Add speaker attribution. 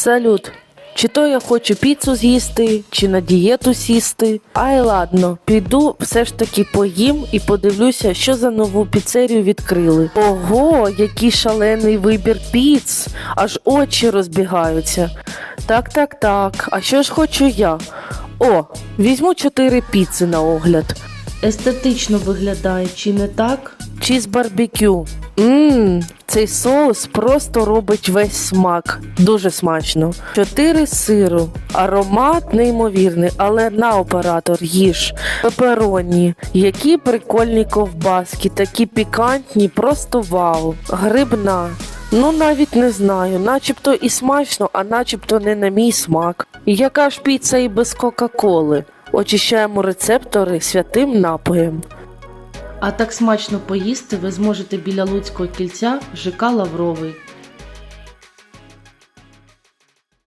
Speaker 1: Салют. Чи то я хочу піцу з'їсти, чи на дієту сісти. Ай ладно, піду все ж таки поїм і подивлюся, що за нову піцерію відкрили. Ого, який шалений вибір піц, аж очі розбігаються. Так, так, так. А що ж хочу я? О, візьму чотири піци на огляд. Естетично виглядає, чи не так? Чіз барбекю. Ммм, цей соус просто робить весь смак. Дуже смачно. Чотири сиру. Аромат неймовірний, але на оператор їж. Пепероні. Які прикольні ковбаски, такі пікантні, просто вау. Грибна. Ну навіть не знаю, начебто і смачно, а начебто не на мій смак. Яка ж піца і без Кока-Коли? Очищаємо рецептори святим напоєм. А так смачно поїсти ви зможете біля Луцького кільця ЖК Лавровий.